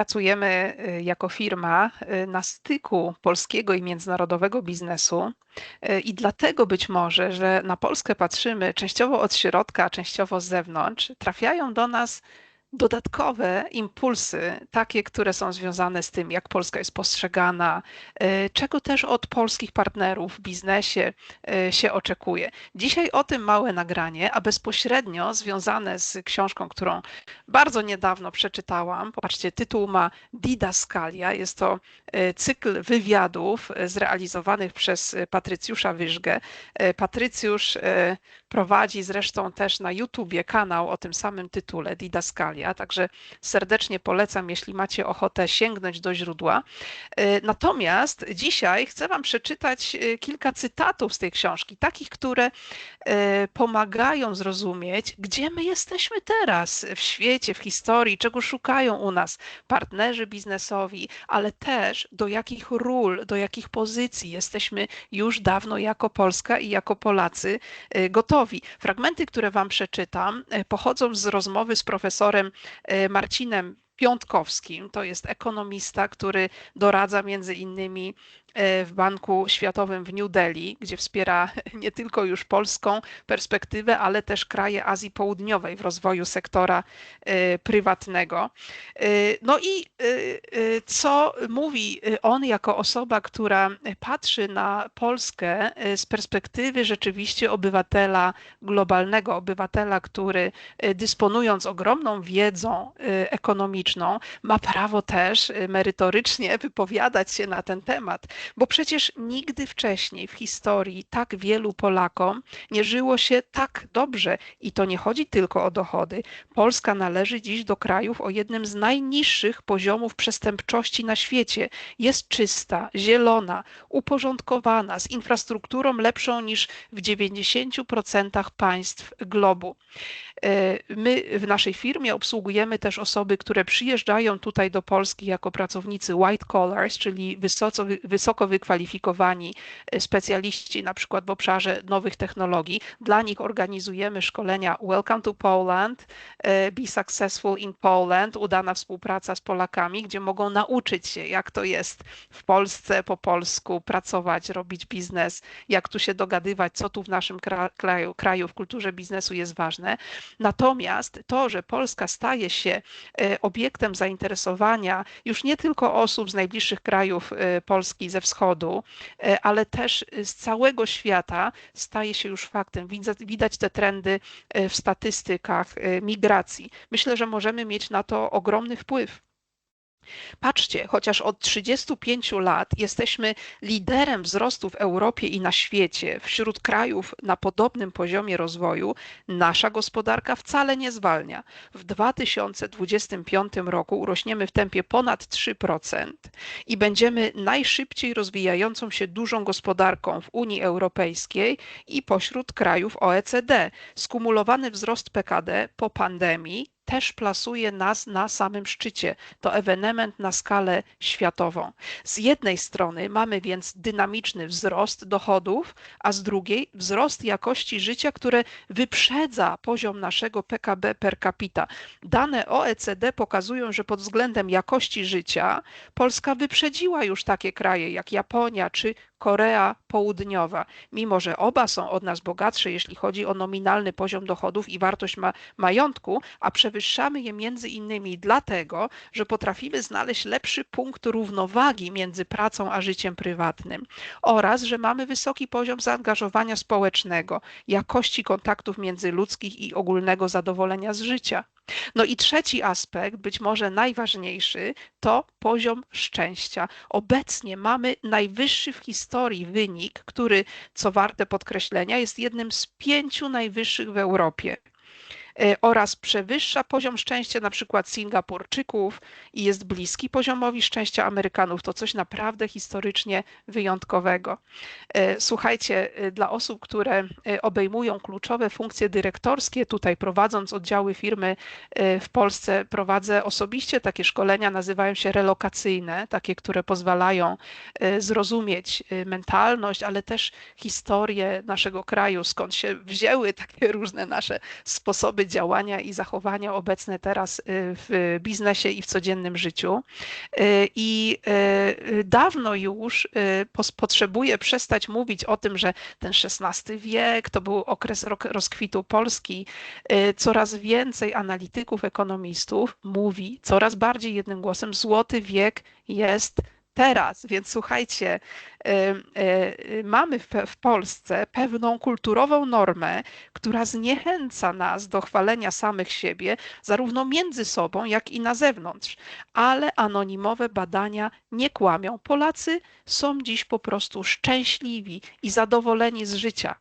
Pracujemy y, jako firma y, na styku polskiego i międzynarodowego biznesu y, i dlatego być może, że na Polskę patrzymy częściowo od środka, częściowo z zewnątrz, trafiają do nas dodatkowe impulsy, takie, które są związane z tym, jak Polska jest postrzegana, e, czego też od polskich partnerów w biznesie e, się oczekuje. Dzisiaj o tym małe nagranie, a bezpośrednio związane z książką, którą bardzo niedawno przeczytałam. Popatrzcie, tytuł ma Didaskalia. Jest to e, cykl wywiadów zrealizowanych przez Patrycjusza Wyżgę. Patrycjusz prowadzi zresztą też na YouTubie kanał o tym samym tytule Didaskalia także serdecznie polecam, jeśli macie ochotę sięgnąć do źródła. E, natomiast dzisiaj chcę Wam przeczytać e, kilka cytatów z tej książki, takich, które e, pomagają zrozumieć, gdzie my jesteśmy teraz w świecie, w historii, czego szukają u nas partnerzy biznesowi, ale też do jakich ról, do jakich pozycji jesteśmy już dawno jako Polska i jako Polacy gotowi. Fragmenty, które Wam przeczytam, pochodzą z rozmowy z profesorem E, Marcinem Piątkowskim. To jest ekonomista, który doradza między innymi w Banku Światowym w New Delhi, gdzie wspiera nie tylko już polską perspektywę, ale też kraje Azji Południowej w rozwoju sektora e, prywatnego. E, no i co mówi on jako osoba, która patrzy na Polskę z perspektywy rzeczywiście obywatela globalnego, obywatela, który dysponując ogromną wiedzą ekonomiczną, ma prawo też merytorycznie wypowiadać się na ten temat bo przecież nigdy wcześniej w historii tak wielu Polakom nie żyło się tak dobrze. I to nie chodzi tylko o dochody. Polska należy dziś do krajów o jednym z najniższych poziomów przestępczości na świecie. Jest czysta, zielona, uporządkowana, z infrastrukturą lepszą niż w 90% państw globu. E, my w naszej firmie obsługujemy też osoby, które przyjeżdżają tutaj do Polski jako pracownicy white collars, czyli wysoko, wysoko wykwalifikowani e, specjaliści, na przykład w obszarze nowych technologii. Dla nich organizujemy szkolenia Welcome to Poland, e, Be Successful in Poland, udana współpraca z Polakami, gdzie mogą nauczyć się, jak to jest w Polsce po polsku, pracować, robić biznes, jak tu się dogadywać, co tu w naszym kraju, kraju w kulturze biznesu jest ważne. Natomiast to, że Polska staje się e, obiektem zainteresowania już nie tylko osób z najbliższych krajów Polski ze wschodu, e, ale też z całego świata, staje się już faktem. Widać te trendy w statystykach migracji. Myślę, że możemy mieć na to ogromny wpływ. Patrzcie, chociaż od 35 lat jesteśmy liderem wzrostu w Europie i na świecie, wśród krajów na podobnym poziomie rozwoju, nasza gospodarka wcale nie zwalnia. W 2025 roku urośniemy w tempie ponad 3% i będziemy najszybciej rozwijającą się dużą gospodarką w Unii Europejskiej i pośród krajów OECD. Skumulowany wzrost PKD po pandemii też plasuje nas na samym szczycie. To ewenement na skalę światową. Z jednej strony mamy więc dynamiczny wzrost dochodów, a z drugiej wzrost jakości życia, które wyprzedza poziom naszego PKB per capita. Dane OECD pokazują, że pod względem jakości życia Polska wyprzedziła już takie kraje jak Japonia czy Korea Południowa, mimo że oba są od nas bogatsze, jeśli chodzi o nominalny poziom dochodów i wartość ma majątku, a przewyższamy je między innymi dlatego, że potrafimy znaleźć lepszy punkt równowagi między pracą a życiem prywatnym oraz, że mamy wysoki poziom zaangażowania społecznego, jakości kontaktów międzyludzkich i ogólnego zadowolenia z życia. No i trzeci aspekt, być może najważniejszy, to poziom szczęścia. Obecnie mamy najwyższy w historii wynik, który, co warte podkreślenia, jest jednym z pięciu najwyższych w Europie. E, oraz przewyższa poziom szczęścia na przykład Singapurczyków i jest bliski poziomowi szczęścia Amerykanów. To coś naprawdę historycznie wyjątkowego. E, słuchajcie, e, dla osób, które obejmują kluczowe funkcje dyrektorskie, tutaj prowadząc oddziały firmy w Polsce, prowadzę osobiście takie szkolenia, nazywają się relokacyjne, takie, które pozwalają zrozumieć mentalność, ale też historię naszego kraju, skąd się wzięły takie różne nasze sposoby sposoby działania i zachowania obecne teraz w biznesie i w codziennym życiu. I dawno już potrzebuje przestać mówić o tym, że ten XVI wiek to był okres rozkwitu Polski. Coraz więcej analityków, ekonomistów mówi coraz bardziej jednym głosem, złoty wiek jest teraz. Więc słuchajcie, mamy w, Polsce pewną kulturową normę, która zniechęca nas do chwalenia samych siebie, zarówno między sobą, jak i na zewnątrz. Ale anonimowe badania nie kłamią. Polacy są dziś po prostu szczęśliwi i zadowoleni z życia.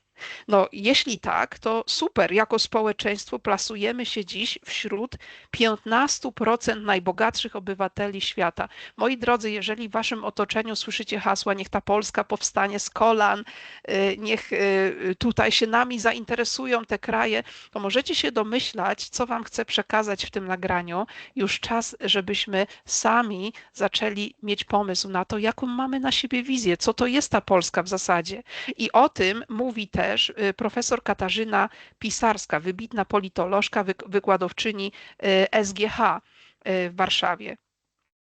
No, jeśli tak, to super. Jako społeczeństwo plasujemy się dziś wśród 15% najbogatszych obywateli świata. Moi drodzy, jeżeli w waszym otoczeniu słyszycie hasła, niech ta Polska powstanie z kolan, y, niech y, tutaj się nami zainteresują te kraje, to możecie się domyślać, co wam chcę przekazać w tym nagraniu. Już czas, żebyśmy sami zaczęli mieć pomysł na to, jaką mamy na siebie wizję, co to jest ta Polska w zasadzie. I o tym mówi też też y, profesor Katarzyna Pisarska, wybitna politolożka, wykładowczyni y, SGH y, w Warszawie.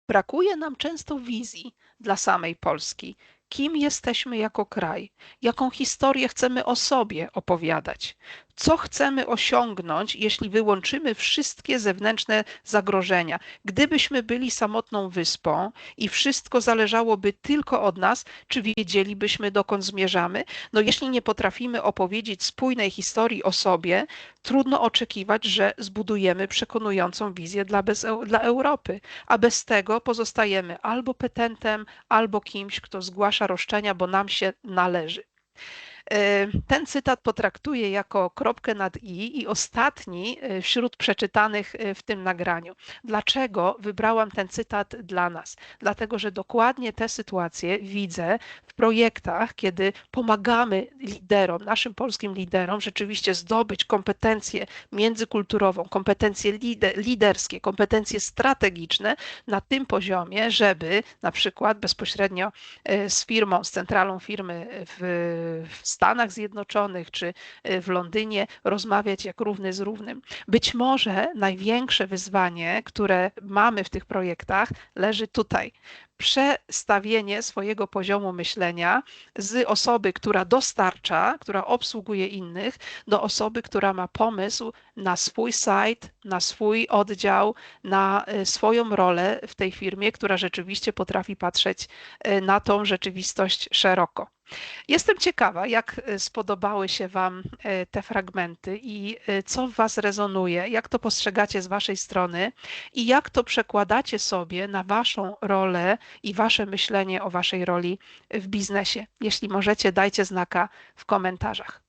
Brakuje nam często wizji dla samej Polski. Kim jesteśmy jako kraj? Jaką historię chcemy o sobie opowiadać? Co chcemy osiągnąć, jeśli wyłączymy wszystkie zewnętrzne zagrożenia. Gdybyśmy byli samotną wyspą i wszystko zależałoby tylko od nas, czy wiedzielibyśmy, dokąd zmierzamy? No, jeśli nie potrafimy opowiedzieć spójnej historii o sobie, trudno oczekiwać, że zbudujemy przekonującą wizję dla, bez, dla Europy, a bez tego pozostajemy albo petentem, albo kimś, kto zgłasza roszczenia, bo nam się należy. E, ten cytat potraktuję jako kropkę nad i i ostatni e, wśród przeczytanych e, w tym nagraniu. Dlaczego wybrałam ten cytat dla nas? Dlatego, że dokładnie te sytuacje widzę w projektach, kiedy pomagamy liderom, naszym polskim liderom, rzeczywiście zdobyć kompetencje międzykulturową, kompetencje liderskie, kompetencje strategiczne na tym poziomie, żeby na przykład bezpośrednio z firmą, z centralą firmy w, w Stanach Zjednoczonych czy y, w Londynie rozmawiać jak równy z równym. Być może największe wyzwanie, które mamy w tych projektach, leży tutaj przestawienie swojego poziomu myślenia z osoby, która dostarcza, która obsługuje innych, do osoby, która ma pomysł na swój site, na swój oddział, na y, swoją rolę w tej firmie, która rzeczywiście potrafi patrzeć y, na tą rzeczywistość szeroko. Jestem ciekawa, jak e, spodobały się Wam e, te fragmenty i e, co w Was rezonuje, jak to postrzegacie z Waszej strony i jak to przekładacie sobie na Waszą rolę i Wasze myślenie o Waszej roli w biznesie. Jeśli możecie, dajcie znaka w komentarzach.